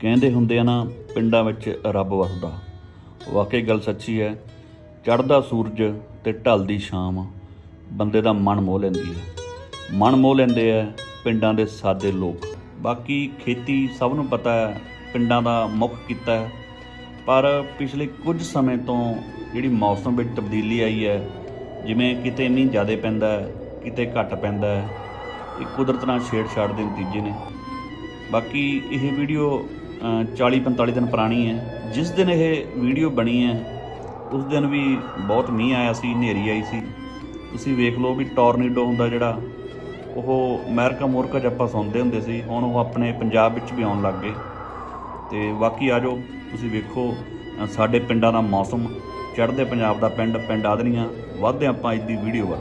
ਕਹਿੰਦੇ ਹੁੰਦੇ ਆ ਨਾ, ਪਿੰਡਾਂ ਵਿੱਚ ਰੱਬ ਵਸਦਾ। ਵਾਕਈ ਗੱਲ ਸੱਚੀ ਹੈ, ਚੜ੍ਹਦਾ ਸੂਰਜ ਤੇ ਢਲਦੀ ਸ਼ਾਮ, ਬੰਦੇ ਦਾ ਮਨ ਮੋਹ ਲੈਂਦੀ ਹੈ। ਮਨ ਮੋਹ ਲੈਂਦੇ ਆ ਪਿੰਡਾਂ ਦੇ ਸਾਦੇ ਲੋਕ। ਬਾਕੀ ਖੇਤੀ ਸਭ ਨੂੰ ਪਤਾ ਹੈ, ਪਿੰਡਾਂ ਦਾ ਮੁੱਖ ਕਿੱਤਾ ਹੈ। ਪਰ ਪਿਛਲੇ ਕੁਝ ਸਮੇਂ ਤੋਂ ਜਿਹੜੀ ਮੌਸਮ ਵਿੱਚ ਤਬਦੀਲੀ ਆਈ ਹੈ, ਜਿਵੇਂ ਕਿਤੇ ਮੀਂਹ ਜ਼ਿਆਦਾ ਪੈਂਦਾ ਹੈ, ਕਿਤੇ ਘੱਟ ਪੈਂਦਾ ਹੈ, ਇਹ ਕੁਦਰਤ ਨਾਲ ਛੇੜਛਾੜ ਦੇ ਨਤੀਜੇ ਨੇ। ਬਾਕੀ ਇਹ ਵੀਡੀਓ 40-45 ਦਿਨ ਪੁਰਾਣੀ ਹੈ। ਜਿਸ ਦਿਨ ਇਹ ਵੀਡੀਓ ਬਣੀ ਹੈ, ਉਸ ਦਿਨ ਵੀ ਬਹੁਤ ਮੀਂਹ ਆਇਆ ਸੀ, ਹਨੇਰੀ ਆਈ ਸੀ। ਤੁਸੀਂ ਵੇਖ ਲਓ ਵੀ ਟੋਰਨੇਡੋ ਹੁੰਦਾ ਜਿਹੜਾ, ਉਹ ਅਮਰੀਕਾ ਮੁਰਕਾ 'ਚ ਆਪਾਂ ਸੁਣਦੇ ਹੁੰਦੇ ਸੀ, ਹੁਣ ਉਹ ਆਪਣੇ ਪੰਜਾਬ ਵਿੱਚ ਵੀ ਆਉਣ ਲੱਗ ਗਏ। ਤੇ ਬਾਕੀ ਆ ਜਾਓ, ਤੁਸੀਂ ਵੇਖੋ ਸਾਡੇ ਪਿੰਡਾਂ ਦਾ ਮੌਸਮ, ਚੜ੍ਹਦੇ ਪੰਜਾਬ ਦਾ ਪਿੰਡ ਪਿੰਡ ਆਦਨੀਆਂ ਵੱਧਦੇ ਆਪਾਂ ਅੱਜ ਦੀ ਵੀਡੀਓ ਵੱਲ।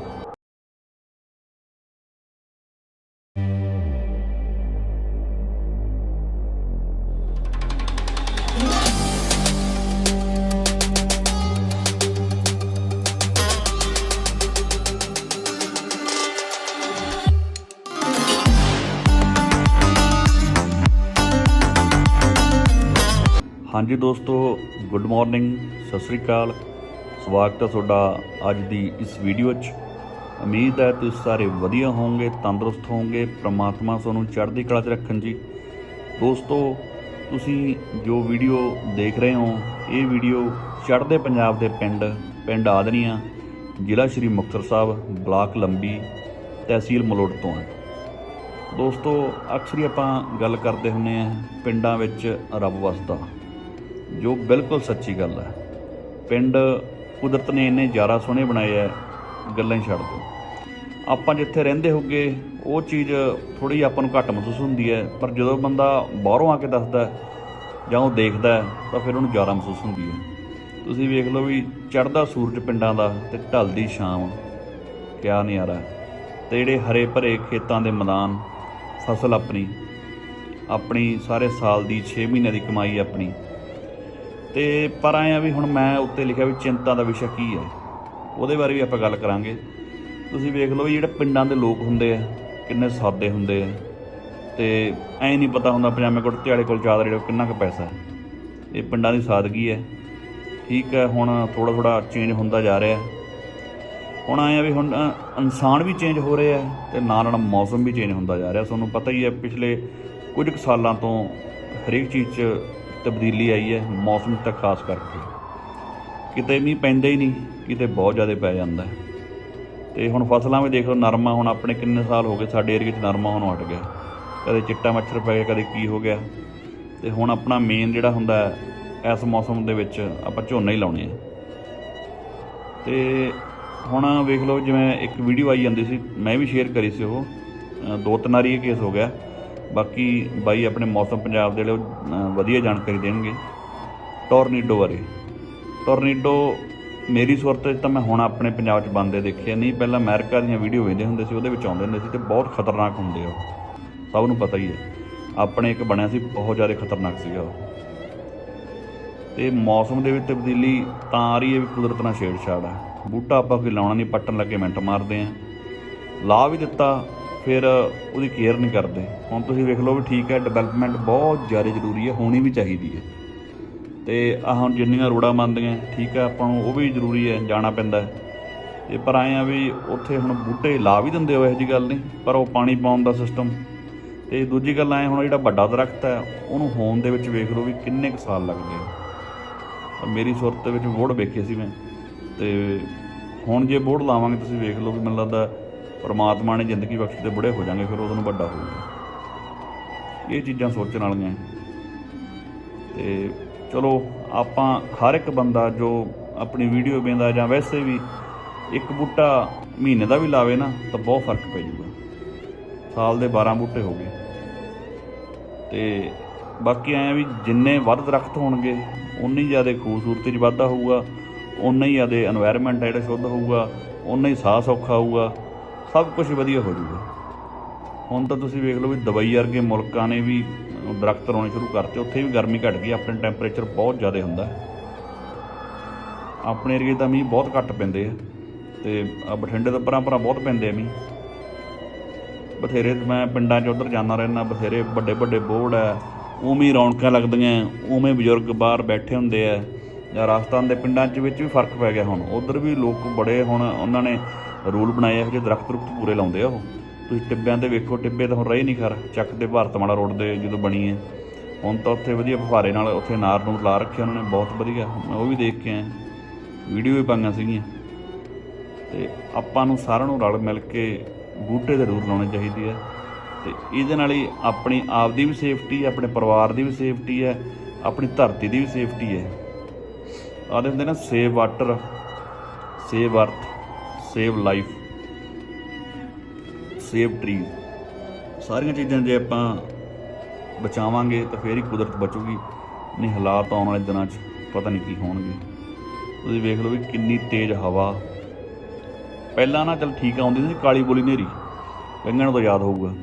ਹਾਂਜੀ ਦੋਸਤੋ ਗੁੱਡ ਮਾਰਨਿੰਗ ਸਤਿ ਸ੍ਰੀ ਅਕਾਲ। ਸਵਾਗਤ ਹੈ ਤੁਹਾਡਾ ਅੱਜ ਦੀ ਇਸ ਵੀਡੀਓ 'ਚ। ਉਮੀਦ ਹੈ ਤੁਸੀਂ ਸਾਰੇ ਵਧੀਆ ਹੋਵੋਗੇ, ਤੰਦਰੁਸਤ ਹੋਵੋਗੇ, ਪ੍ਰਮਾਤਮਾ ਤੁਹਾਨੂੰ ਚੜ੍ਹਦੀ ਕਲਾ 'ਚ ਰੱਖਣ ਜੀ। ਦੋਸਤੋ, ਤੁਸੀਂ ਜੋ ਵੀਡੀਓ ਦੇਖ ਰਹੇ ਹੋ, ਇਹ ਵੀਡੀਓ ਚੜ੍ਹਦੇ ਪੰਜਾਬ ਦੇ ਪਿੰਡ ਪਿੰਡ ਆਦਨੀਆਂ, ਜ਼ਿਲ੍ਹਾ ਸ਼੍ਰੀ ਮੁਕਤਸਰ ਸਾਹਿਬ, ਬਲਾਕ ਲੰਬੀ, ਤਹਿਸੀਲ ਮਲੋਟ ਤੋਂ ਹੈ। ਦੋਸਤੋ, ਅਕਸਰ ਹੀ ਆਪਾਂ ਗੱਲ ਕਰਦੇ ਹੁੰਨੇ ਆ ਪਿੰਡਾਂ ਵਿੱਚ ਰੱਬ ਵਸਦਾ। ਜੋ ਬਿਲਕੁਲ ਸੱਚੀ ਗੱਲ ਹੈ। ਪਿੰਡ ਕੁਦਰਤ ਨੇ ਇੰਨੇ ਜ਼ਿਆਦਾ ਸੋਹਣੇ ਬਣਾਏ ਆ ਗੱਲਾਂ ਹੀ ਛੱਡ ਦਿਓ ਆਪਾਂ ਜਿੱਥੇ ਰਹਿੰਦੇ ਹੋਗੇ, ਉਹ ਚੀਜ਼ ਥੋੜੀ ਆਪਾਂ ਨੂੰ ਘੱਟ ਮਹਿਸੂਸ ਹੁੰਦੀ ਹੈ ਪਰ ਜਦੋਂ ਬੰਦਾ ਬਾਹਰੋਂ ਆ ਕੇ ਦੱਸਦਾ ਜਾਂ ਉਹ ਦੇਖਦਾ ਤਾਂ ਫਿਰ ਉਹਨੂੰ ਜ਼ਿਆਦਾ ਮਹਿਸੂਸ ਹੁੰਦੀ ਹੈ ਤੁਸੀਂ ਵੇਖ ਲਓ ਵੀ ਚੜ੍ਹਦਾ ਸੂਰਜ ਪਿੰਡਾਂ ਦਾ ਤੇ ਢਲਦੀ ਸ਼ਾਮ। ਕਿਆ ਨਜ਼ਾਰਾ। ਤੇ ਜਿਹੜੇ ਹਰੇ ਭਰੇ ਖੇਤਾਂ ਦੇ ਮੈਦਾਨ, ਫਸਲ ਆਪਣੀ ਆਪਣੀ ਸਾਰੇ ਸਾਲ ਦੀ 6 ਮਹੀਨੇ ਦੀ ਕਮਾਈ ਆਪਣੀ। ਤੇ ਪਰ ਆਏ ਆ ਵੀ ਹੁਣ ਮੈਂ ਉੱਤੇ ਲਿਖਿਆ ਵੀ ਚਿੰਤਾ ਦਾ ਵਿਸ਼ਾ ਕੀ ਹੈ? ਉਹਦੇ ਬਾਰੇ ਵੀ ਆਪਾਂ ਗੱਲ ਕਰਾਂਗੇ। ਤੁਸੀਂ ਵੇਖ ਲਓ ਵੀ ਜਿਹੜੇ ਪਿੰਡਾਂ ਦੇ ਲੋਕ ਹੁੰਦੇ ਆ, ਕਿੰਨੇ ਸਾਦੇ ਹੁੰਦੇ ਆ। ਤੇ ਐ ਨਹੀਂ ਪਤਾ ਹੁੰਦਾ ਪਜਾਮੇ ਕੁੜਤੇ ਵਾਲੇ ਕੋਲ ਚਾਦਰ ਜਿਹੜਾ ਕਿੰਨਾ ਕੁ ਪੈਸਾ ਇਹ ਪਿੰਡਾਂ ਦੀ ਸਾਦਗੀ ਹੈ। ਠੀਕ ਹੈ, ਹੁਣ ਥੋੜਾ ਥੋੜਾ ਚੇਂਜ ਹੁੰਦਾ ਜਾ ਰਿਹਾ। ਹੁਣ ਆਏ ਆ ਵੀ ਹੁਣ ਇਨਸਾਨ ਵੀ ਚੇਂਜ ਹੋ ਰਹੇ ਆ ਤੇ ਨਾਲ ਨਾਲ ਮੌਸਮ ਵੀ ਚੇਂਜ ਹੁੰਦਾ ਜਾ ਰਿਹਾ। ਤੁਹਾਨੂੰ ਪਤਾ ਹੀ ਹੈ, ਪਿਛਲੇ ਕੁਝ ਕੁ ਸਾਲਾਂ ਤੋਂ ਹਰੇਕ ਚੀਜ਼ 'ਚ ਤਬਦੀਲੀ ਆਈ ਹੈ ਮੌਸਮ ਤਾਂ ਖਾਸ ਕਰਕੇ। ਕਿਤੇ ਮੀਂਹ ਪੈਂਦਾ ਹੀ ਨਹੀਂ, ਕਿਤੇ ਬਹੁਤ ਜ਼ਿਆਦਾ ਪੈ ਜਾਂਦਾ ਹੈ। ਤੇ ਹੁਣ ਫਸਲਾਂ ਵੀ ਦੇਖ ਲਓ, ਨਰਮਾ ਹੁਣ ਆਪਣੇ ਕਿੰਨੇ ਸਾਲ ਹੋ ਗਏ, ਸਾਡੇ ਏਰੀਏ 'ਚ ਨਰਮਾ ਹੁਣ ਹਟ ਗਿਆ। ਕਦੇ ਚਿੱਟਾ ਮੱਛਰ ਪੈ ਗਿਆ, ਕਦੇ ਕੀ ਹੋ ਗਿਆ। ਤੇ ਹੁਣ ਆਪਣਾ ਮੇਨ ਜਿਹੜਾ ਹੁੰਦਾ ਇਸ ਮੌਸਮ ਦੇ ਵਿੱਚ ਆਪਾਂ ਝੋਨਾ ਹੀ ਲਾਉਣੇ ਆ। ਤੇ ਹੁਣ ਵੇਖ ਲਓ, ਜਿਵੇਂ ਇੱਕ ਵੀਡੀਓ ਆਈ ਜਾਂਦੀ ਸੀ, ਮੈਂ ਵੀ ਸ਼ੇਅਰ ਕਰੀ ਸੀ ਉਹ। ਦੋ ਤਿੰਨ ਵਾਰੀ ਇਹ ਕੇਸ ਹੋ ਗਿਆ। ਬਾਕੀ ਬਾਈ ਆਪਣੇ ਮੌਸਮ ਪੰਜਾਬ ਦੇ ਲਈ ਵਧੀਆ ਜਾਣਕਾਰੀ ਦੇਣਗੇ। ਟੋਰਨੀਡੋ ਬਾਰੇ। ਟੋਰਨੀਡੋ ਮੇਰੀ ਸੁਰਤ ਤਾਂ ਮੈਂ ਹੁਣ ਆਪਣੇ ਪੰਜਾਬ 'ਚ ਬੰਦੇ ਦੇਖੇ ਨਹੀਂ, ਪਹਿਲਾਂ ਅਮਰੀਕਾ ਦੀਆਂ ਵੀਡੀਓ ਵੇਖਦੇ ਹੁੰਦੇ ਸੀ, ਉਹਦੇ ਵਿੱਚ ਆਉਂਦੇ ਹੁੰਦੇ ਸੀ ਤੇ ਬਹੁਤ ਖਤਰਨਾਕ ਹੁੰਦੇ ਆ ਉਹ। ਸਭ ਨੂੰ ਪਤਾ ਹੀ ਹੈ। ਆਪਣੇ ਇੱਕ ਬਣਿਆ ਸੀ, ਬਹੁਤ ਜ਼ਿਆਦਾ ਖਤਰਨਾਕ ਸੀਗਾ ਉਹ। ਤੇ ਮੌਸਮ ਦੇ ਵਿੱਚ ਤਬਦੀਲੀ ਤਾਂ ਆ ਰਹੀ ਹੈ ਵੀ ਕੁਦਰਤ ਨਾਲ ਛੇੜਛਾੜ ਹੈ। ਬੂਟਾ ਆਪਾਂ ਕੋਈ ਲਾਉਣਾ ਨਹੀਂ, ਪੱਟਣ ਲੱਗੇ ਮਿੰਟ ਮਾਰਦੇ ਆ। ਲਾ ਵੀ ਦਿੱਤਾ ਫਿਰ ਉਹਦੀ ਕੇਅਰ ਨਹੀਂ ਕਰਦੇ। ਹੁਣ ਤੁਸੀਂ ਵੇਖ ਲਓ ਵੀ ਠੀਕ ਹੈ ਡਿਵੈਲਪਮੈਂਟ ਬਹੁਤ ਜ਼ਿਆਦਾ ਜ਼ਰੂਰੀ ਹੈ, ਹੋਣੀ ਵੀ ਚਾਹੀਦੀ ਹੈ। ਤੇ ਆਹ ਹੁਣ ਜਿੰਨੀਆਂ ਰੋੜਾਂ ਬਣਦੀਆਂ ਠੀਕ ਹੈ, ਆਪਾਂ ਨੂੰ ਉਹ ਵੀ ਜ਼ਰੂਰੀ ਹੈ, ਜਾਣਾ ਪੈਂਦਾ ਹੈ। ਤੇ ਪਰ ਆਏ ਆ ਵੀ ਉੱਥੇ ਹੁਣ ਬੂਟੇ ਲਾ ਵੀ ਦਿੰਦੇ ਹੋ, ਇਹੋ ਜੀ ਗੱਲ ਨਹੀਂ, ਪਰ ਉਹ ਪਾਣੀ ਪਾਉਣ ਦਾ ਸਿਸਟਮ ਤੇ ਦੂਜੀ ਗੱਲ ਆਏ ਹੁਣ ਜਿਹੜਾ ਵੱਡਾ ਦਰਖਤ ਹੈ, ਉਹਨੂੰ ਹੋਣ ਦੇ ਵਿੱਚ ਵੇਖ ਲਓ ਵੀ ਕਿੰਨੇ ਕੁ ਸਾਲ ਲੱਗਦੇ ਆ ਮੇਰੀ ਸੁਰਤ ਦੇ ਵਿੱਚ ਬੋਰਡ ਵੇਖੇ ਸੀ ਮੈਂ। ਤੇ ਹੁਣ ਜੇ ਬੋਰਡ ਲਾਵਾਂਗੇ, ਤੁਸੀਂ ਵੇਖ ਲਓ ਵੀ ਮੈਨੂੰ ਲੱਗਦਾ ਪਰਮਾਤਮਾ ਨੇ ਜ਼ਿੰਦਗੀ ਬਖਸ਼ ਤੇ ਬੁੜੇ ਹੋ ਜਾਾਂਗੇ ਫਿਰ ਉਹਨੂੰ ਵੱਡਾ ਹੋਊਗਾ। ਇਹ ਚੀਜ਼ਾਂ ਸੋਚਣ ਵਾਲੀਆਂ ਤੇ ਚਲੋ, ਆਪਾਂ ਹਰ ਇੱਕ ਬੰਦਾ ਜੋ ਆਪਣੀ ਵੀਡੀਓ ਵੇਂਦਾ ਜਾਂ ਵੈਸੇ ਵੀ ਇੱਕ ਬੂਟਾ ਮਹੀਨੇ ਦਾ ਵੀ ਲਾਵੇ ਨਾ, ਤਾਂ ਬਹੁਤ ਫ਼ਰਕ ਪੈ ਜੂਗਾ ਸਾਲ ਦੇ 12 ਬੂਟੇ ਹੋ ਗਏ। ਤੇ ਬਾਕੀ ਐ ਵੀ ਜਿੰਨੇ ਵੱਧ ਦਰਖਤ ਹੋਣਗੇ ਉਨੀ ਜ਼ਿਆਦਾ ਖੂਬਸੂਰਤੀ 'ਚ ਵਾਧਾ ਹੋਊਗਾ ਉਨਾ ਹੀ ਜ਼ਿਆਦਾ এনवायरमेंट ਜਿਹੜਾ ਸ਼ੁੱਧ ਹੋਊਗਾ ਉਨਾ ਹੀ ਸਾਹ ਸੌਖਾ ਹੋਊਗਾ। ਸਭ ਕੁਝ ਵਧੀਆ ਹੋ ਜਾਊਗਾ ਹੁਣ ਤਾਂ ਤੁਸੀਂ ਵੇਖ ਲਓ ਵੀ ਦੁਬਈ ਵਰਗੇ ਮੁਲਕਾਂ ਨੇ ਵੀ ਦਰਖਤ ਲਾਉਣੇ ਸ਼ੁਰੂ ਕਰਤੇ। ਉੱਥੇ ਵੀ ਗਰਮੀ ਘਟ ਗਈ, ਆਪਣੇ ਟੈਂਪਰੇਚਰ ਬਹੁਤ ਜ਼ਿਆਦਾ ਹੁੰਦਾ ਆਪਣੇ ਏਰੀਏ ਤਾਂ ਮੀਂਹ ਬਹੁਤ ਘੱਟ ਪੈਂਦੇ ਆ। ਤੇ ਆਹ ਬਠਿੰਡੇ ਤੋਂ ਪਰਾਂ ਪਰਾਂ ਬਹੁਤ ਪੈਂਦੇ ਆ ਮੀਂਹ। ਬਥੇਰੇ ਮੈਂ ਪਿੰਡਾਂ 'ਚ ਉਧਰ ਜਾਂਦਾ ਰਹਿਣਾ ਬਥੇਰੇ ਵੱਡੇ ਵੱਡੇ ਬੋਰਡ ਹੈ ਉਵੇਂ ਰੌਣਕਾਂ ਲੱਗਦੀਆਂ, ਉਵੇਂ ਬਜ਼ੁਰਗ ਬਾਹਰ ਬੈਠੇ ਹੁੰਦੇ ਆ। ਜਾਂ ਰਾਜਸਥਾਨ ਦੇ ਪਿੰਡਾਂ 'ਚ ਵਿੱਚ ਵੀ ਫ਼ਰਕ ਪੈ ਗਿਆ ਹੁਣ। ਉਧਰ ਵੀ ਲੋਕ ਬੜੇ ਹੁਣ ਉਹਨਾਂ ਨੇ ਰੂਲ ਬਣਾਏ ਇਹੋ ਜਿਹੇ ਦਰਖਤ ਰੁਖਤ ਪੂਰੇ ਲਾਉਂਦੇ ਆ ਉਹ। ਤੁਸੀਂ ਟਿੱਬਿਆਂ ਤੇ ਵੇਖੋ, ਟਿੱਬੇ ਤਾਂ ਹੁਣ ਰਹੇ ਨਹੀਂ ਖਰ। ਚੱਕ ਦੇ ਭਾਰਤਮਾਲਾ ਰੋਡ ਦੇ ਜਦੋਂ ਬਣੀ ਹੈ ਹੁਣ ਤਾਂ ਉੱਥੇ ਵਧੀਆ ਫੁਹਾਰੇ ਨਾਲ ਉੱਥੇ ਨਾਰ ਨੂੰ ਲਾ ਰੱਖਿਆ ਉਹਨਾਂ ਨੇ, ਬਹੁਤ ਵਧੀਆ। ਮੈਂ ਉਹ ਵੀ ਦੇਖ ਕੇ ਆਇਆ। ਵੀਡੀਓ ਵੀ ਪਾਈਆਂ ਸੀਗੀਆਂ। ਤੇ ਆਪਾਂ ਨੂੰ ਸਾਰਿਆਂ ਨੂੰ ਰਲ ਮਿਲ ਕੇ ਬੂਟੇ ਜ਼ਰੂਰ ਲਾਉਣੇ ਚਾਹੀਦੇ ਆ। ਤੇ ਇਹਦੇ ਨਾਲ ਹੀ ਆਪਣੀ ਆਪ ਦੀ ਵੀ ਸੇਫਟੀ ਹੈ, ਆਪਣੇ ਪਰਿਵਾਰ ਦੀ ਵੀ ਸੇਫਟੀ ਹੈ, ਆਪਣੀ ਧਰਤੀ ਦੀ ਵੀ ਸੇਫਟੀ ਹੈ। ਆਦੇ ਹੁੰਦੇ ਨਾ save water save earth save life save trees ਸਾਰੀਆਂ ਚੀਜ਼ਾਂ ਜੇ ਆਪਾਂ ਬਚਾਵਾਂਗੇ ਤਾਂ ਫੇਰ ਹੀ ਕੁਦਰਤ ਬਚੂਗੀ। ਨਹੀਂ, ਹਾਲਾਤ ਆਉਣ ਵਾਲੇ ਦਿਨਾਂ 'ਚ ਪਤਾ ਨਹੀਂ ਕੀ ਹੋਣਗੇ। ਤੁਸੀਂ ਵੇਖ ਲਓ ਵੀ ਕਿੰਨੀ ਤੇਜ਼ ਹਵਾ। ਪਹਿਲਾਂ ਨਾ ਚਲ ਠੀਕ ਆਉਂਦੀ ਸੀ ਕਾਲੀ ਬੋਲੀ ਨੇਰੀ ਲੰਘਣ ਤੋਂ ਯਾਦ ਹੋਊਗਾ।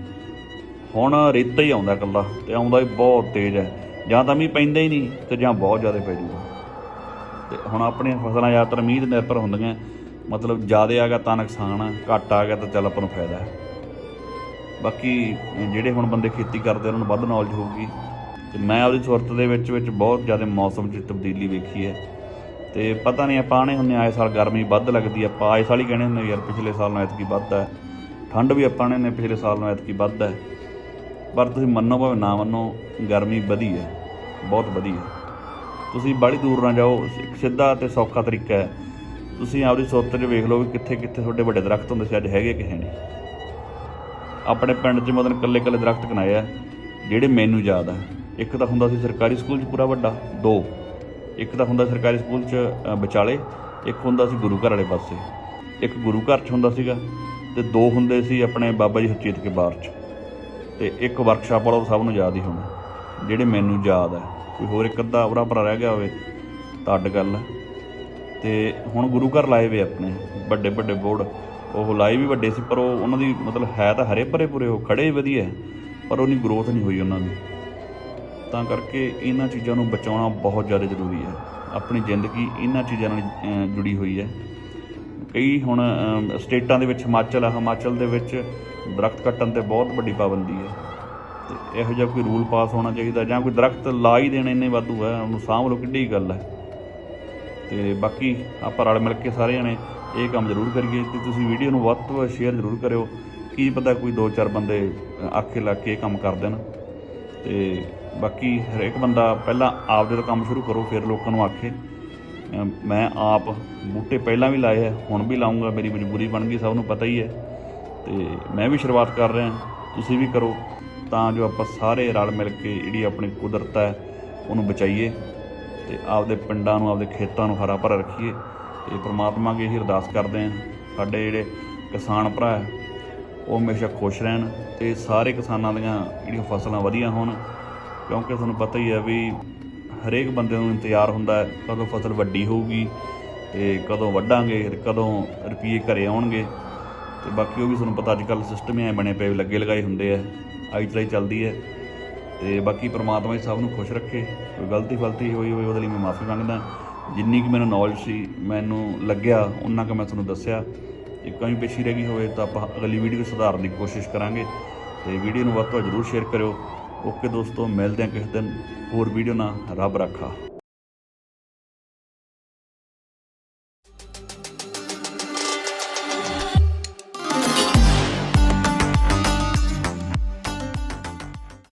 ਹੁਣ ਰੇਤਾ ਹੀ ਆਉਂਦਾ ਇਕੱਲਾ ਤੇ ਆਉਂਦਾ ਵੀ ਬਹੁਤ ਤੇਜ਼ ਹੈ। ਜਾਂ ਤਾਂ ਮੀਂਹ ਪੈਂਦਾ ਹੀ ਨਹੀਂ ਤੇ ਜਾਂ ਬਹੁਤ ਜ਼ਿਆਦਾ ਪੈ ਜੂਗਾ ਤੇ ਹੁਣ ਆਪਣੀਆਂ ਫਸਲਾਂ ਜ਼ਿਆਦਾਤਰ ਮੀਂਹ ਤੇ ਨਿਰਭਰ ਹੁੰਦੀਆਂ। ਮਤਲਬ ਜ਼ਿਆਦਾ ਆ ਗਿਆ ਤਾਂ ਨੁਕਸਾਨ ਆ ਘੱਟ ਆ ਗਿਆ ਤਾਂ ਚੱਲ ਆਪਾਂ ਨੂੰ ਫਾਇਦਾ ਹੈ। ਬਾਕੀ ਜਿਹੜੇ ਹੁਣ ਬੰਦੇ ਖੇਤੀ ਕਰਦੇ ਉਹਨਾਂ ਨੂੰ ਵੱਧ ਨੌਲੇਜ ਹੋਊਗੀ। ਤੇ ਮੈਂ ਆਪਦੀ ਸੁਰਤ ਦੇ ਵਿੱਚ ਵਿੱਚ ਬਹੁਤ ਜ਼ਿਆਦਾ ਮੌਸਮ 'ਚ ਤਬਦੀਲੀ ਵੇਖੀ ਹੈ। ਤੇ ਪਤਾ ਨਹੀਂ ਆਪਾਂ ਆਣੇ ਹੁੰਨੇ ਆਏ ਸਾਲ ਗਰਮੀ ਵੱਧ ਲੱਗਦੀ ਆ ਆਪਾਂ ਆਏ ਸਾਲ ਹੀ ਕਹਿੰਦੇ ਹੁੰਦੇ ਯਾਰ, ਪਿਛਲੇ ਸਾਲ ਨਾਲੋਂ ਐਤਕੀ ਵੱਧ ਹੈ। ਠੰਡ ਵੀ ਆਪਾਂ ਨੇ ਪਿਛਲੇ ਸਾਲ ਨਾਲੋਂ ਐਤਕੀ ਵੱਧ ਹੈ। ਪਰ ਤੁਸੀਂ ਮੰਨੋ ਭਾਵੇਂ ਨਾ ਮੰਨੋ, ਗਰਮੀ ਵਧੀ ਹੈ। ਬਹੁਤ ਵਧੀ ਹੈ। ਤੁਸੀਂ ਬੜੀ ਦੂਰ ਨਾ ਜਾਓ, ਇੱਕ ਸਿੱਧਾ ਤੇ ਸੌਖਾ ਤਰੀਕਾ ਹੈ। ਤੁਸੀਂ ਆਪਦੀ ਸੁਰਤ 'ਚ ਵੇਖ ਲਓ ਵੀ ਕਿੱਥੇ ਕਿੱਥੇ ਤੁਹਾਡੇ ਵੱਡੇ ਦਰਖਤ ਹੁੰਦੇ ਸੀ, ਅੱਜ ਹੈਗੇ ਕਿਸੇ ਹੈ ਨਹੀਂ। ਆਪਣੇ ਪਿੰਡ 'ਚ ਮਤਲਬ ਇਕੱਲੇ ਇਕੱਲੇ ਦਰਖਤ ਕਨਾਏ ਜਿਹੜੇ ਮੈਨੂੰ ਯਾਦ ਆ। ਇੱਕ ਤਾਂ ਹੁੰਦਾ ਸੀ ਸਰਕਾਰੀ ਸਕੂਲ 'ਚ ਪੂਰਾ ਵੱਡਾ, ਦੋ। ਇੱਕ ਤਾਂ ਹੁੰਦਾ ਸਰਕਾਰੀ ਸਕੂਲ 'ਚ ਵਿਚਾਲੇ, ਇੱਕ ਹੁੰਦਾ ਸੀ ਗੁਰੂ ਘਰ ਵਾਲੇ ਪਾਸੇ। ਇੱਕ ਗੁਰੂ ਘਰ 'ਚ ਹੁੰਦਾ ਸੀਗਾ ਤੇ ਦੋ ਹੁੰਦੇ ਸੀ ਆਪਣੇ ਬਾਬਾ ਜੀ ਹਰਚੇਤ ਕੇ ਬਾਰ 'ਚ। ਤੇ ਇੱਕ ਵਰਕਸ਼ਾਪ ਵਾਲਾ ਉਹ ਸਭ ਨੂੰ ਯਾਦ ਹੀ ਹੋਣਾ, ਜਿਹੜੇ ਮੈਨੂੰ ਯਾਦ ਆ। ਕੋਈ ਹੋਰ ਇੱਕ ਅੱਧਾ ਉਰਾ ਭਰਾ ਰਹਿ ਗਿਆ ਹੋਵੇ, ਤਾਂ ਅੱਡ ਗੱਲ ਹੈ ਤੇ ਹੁਣ ਗੁਰੂ ਘਰ ਲਾਏ ਵੇ ਆਪਣੇ, ਵੱਡੇ ਵੱਡੇ ਬੋਰਡ ਉਹ ਲਾਏ ਵੀ ਵੱਡੇ ਸੀ, ਪਰ ਉਹ ਉਹਨਾਂ ਦੀ ਮਤਲਬ ਹੈ ਤਾਂ ਹਰੇ ਭਰੇ ਪੂਰੇ, ਉਹ ਖੜੇ ਵਧੀਆ। ਪਰ ਉਹਨੀ ਗਰੋਥ ਨਹੀਂ ਹੋਈ ਉਹਨਾਂ ਦੀ। ਤਾਂ ਕਰਕੇ ਇਹਨਾਂ ਚੀਜ਼ਾਂ ਨੂੰ ਬਚਾਉਣਾ ਬਹੁਤ ਜ਼ਿਆਦਾ ਜ਼ਰੂਰੀ ਹੈ ਆਪਣੀ ਜ਼ਿੰਦਗੀ ਇਹਨਾਂ ਚੀਜ਼ਾਂ ਨਾਲ ਜੁੜੀ ਹੋਈ ਹੈ ਕਈ ਹੁਣ ਸਟੇਟਾਂ ਦੇ ਵਿੱਚ ਹਿਮਾਚਲ ਆ। ਹਿਮਾਚਲ ਦੇ ਵਿੱਚ ਦਰਖਤ ਕੱਟਣ ਤੇ ਬਹੁਤ ਵੱਡੀ ਪਾਬੰਦੀ ਹੈ ਤੇ ਇਹੋ ਜਿਹਾ ਕੋਈ ਰੂਲ ਪਾਸ ਹੋਣਾ ਚਾਹੀਦਾ ਜਾਂ ਕੋਈ ਦਰਖਤ ਲਾ ਹੀ ਦੇਣ ਇੰਨੇ ਵਾਧੂ ਹੈ, ਉਹਨੂੰ ਸਾਂਭ ਲਓ, ਕਿੱਡੀ ਗੱਲ ਹੈ। ਤੇ ਬਾਕੀ ਆਪਾਂ ਰਲ ਮਿਲ ਕੇ ਸਾਰੇ ਜਣੇ ਇਹ ਕੰਮ ਜ਼ਰੂਰ ਕਰੀਏ ਤੇ ਤੁਸੀਂ ਵੀਡੀਓ ਨੂੰ ਵੱਧ ਤੋਂ ਵੱਧ ਸ਼ੇਅਰ ਜ਼ਰੂਰ ਕਰਿਓ। ਕੀ ਪਤਾ ਕੋਈ ਦੋ ਚਾਰ ਬੰਦੇ ਆਖੇ ਲੱਗ ਕੇ ਇਹ ਕੰਮ ਕਰ ਦੇਣ। ਤੇ ਬਾਕੀ ਹਰੇਕ ਬੰਦਾ ਪਹਿਲਾਂ ਆਪਦੇ ਤੋਂ ਕੰਮ ਸ਼ੁਰੂ ਕਰੋ, ਫਿਰ ਲੋਕਾਂ ਨੂੰ ਆਖੇ। ਮੈਂ ਆਪ ਬੂਟੇ ਪਹਿਲਾਂ ਵੀ ਲਾਏ ਆ ਹੁਣ ਵੀ ਲਾਉਂਗਾ ਮੇਰੀ ਮਜਬੂਰੀ ਬਣ ਗਈ, ਸਭ ਨੂੰ ਪਤਾ ਹੀ ਹੈ। ਤੇ ਮੈਂ ਵੀ ਸ਼ੁਰੂਆਤ ਕਰ ਰਿਹਾ, ਤੁਸੀਂ ਵੀ ਕਰੋ। ਤਾਂ ਜੋ ਆਪਾਂ ਸਾਰੇ ਰਲ ਮਿਲ ਕੇ ਜਿਹੜੀ ਆਪਣੀ ਕੁਦਰਤ ਹੈ, ਉਹਨੂੰ ਬਚਾਈਏ ਤੇ ਆਪਦੇ ਪਿੰਡਾਂ ਨੂੰ, ਆਪਦੇ ਖੇਤਾਂ ਨੂੰ ਹਰਾ ਭਰਾ ਰੱਖੀਏ। ਤੇ ਪ੍ਰਮਾਤਮਾ ਅੱਗੇ ਇਹੀ ਅਰਦਾਸ ਕਰਦੇ ਹਾਂ, ਸਾਡੇ ਜਿਹੜੇ ਕਿਸਾਨ ਭਰਾ ਹੈ, ਉਹ ਹਮੇਸ਼ਾ ਖੁਸ਼ ਰਹਿਣ ਤੇ ਸਾਰੇ ਕਿਸਾਨਾਂ ਦੀਆਂ ਜਿਹੜੀਆਂ ਫਸਲਾਂ ਵਧੀਆ ਹੋਣ। ਕਿਉਂਕਿ ਤੁਹਾਨੂੰ ਪਤਾ ਹੀ ਹੈ ਵੀ ਹਰੇਕ ਬੰਦੇ ਨੂੰ ਇੰਤਜ਼ਾਰ ਹੁੰਦਾ ਹੈ ਕਦੋਂ ਫਸਲ ਵੱਡੀ ਹੋਊਗੀ ਤੇ ਕਦੋਂ ਵੱਢਾਂਗੇ ਤੇ ਕਦੋਂ ਰੁਪਈਏ ਘਰੇ ਆਉਣਗੇ। ਤੇ ਬਾਕੀ ਉਹ ਵੀ ਤੁਹਾਨੂੰ ਪਤਾ ਅੱਜ ਕੱਲ੍ਹ ਸਿਸਟਮ ਹੀ ਐ ਬਣੇ ਪਏ ਲੱਗੇ ਲਗਾਏ ਹੁੰਦੇ ਆ। ਆਈ ਚਲਾਈ ਚੱਲਦੀ ਹੈ। ਤੇ ਬਾਕੀ ਪ੍ਰਮਾਤਮਾ ਹੀ ਸਭ ਨੂੰ ਖੁਸ਼ ਰੱਖੇ। ਕੋਈ ਗਲਤੀ ਫਲਤੀ ਹੋਈ ਹੋਵੇ ਉਹਦੇ ਲਈ ਮੈਂ ਮਾਫੀ ਮੰਗਦਾ। ਜਿੰਨੀ ਕਿ ਮੈਨੂੰ ਨੌਲੇਜ ਸੀ, ਮੈਨੂੰ ਲੱਗਿਆ ਉਹਨਾਂ ਕੁ ਮੈਂ ਤੁਹਾਨੂੰ ਦੱਸਿਆ। ਜੇ ਕਮੀ ਪੇਸ਼ੀ ਰਹਿ ਗਈ ਹੋਵੇ ਤਾਂ ਆਪਾਂ ਅਗਲੀ ਵੀਡੀਓ ਸੁਧਾਰਨ ਦੀ ਕੋਸ਼ਿਸ਼ ਕਰਾਂਗੇ। ਤੇ ਵੀਡੀਓ ਨੂੰ ਵੱਧ ਤੋਂ ਵੱਧ ਜ਼ਰੂਰ ਸ਼ੇਅਰ ਕਰਿਓ। ਓਕੇ ਦੋਸਤੋ, ਮਿਲਦੇ ਹਾਂ ਕਿਸੇ ਦਿਨ। ਹੋਰ ਵੀਡੀਓ ਨਾਲ ਰੱਬ ਰੱਖਾ।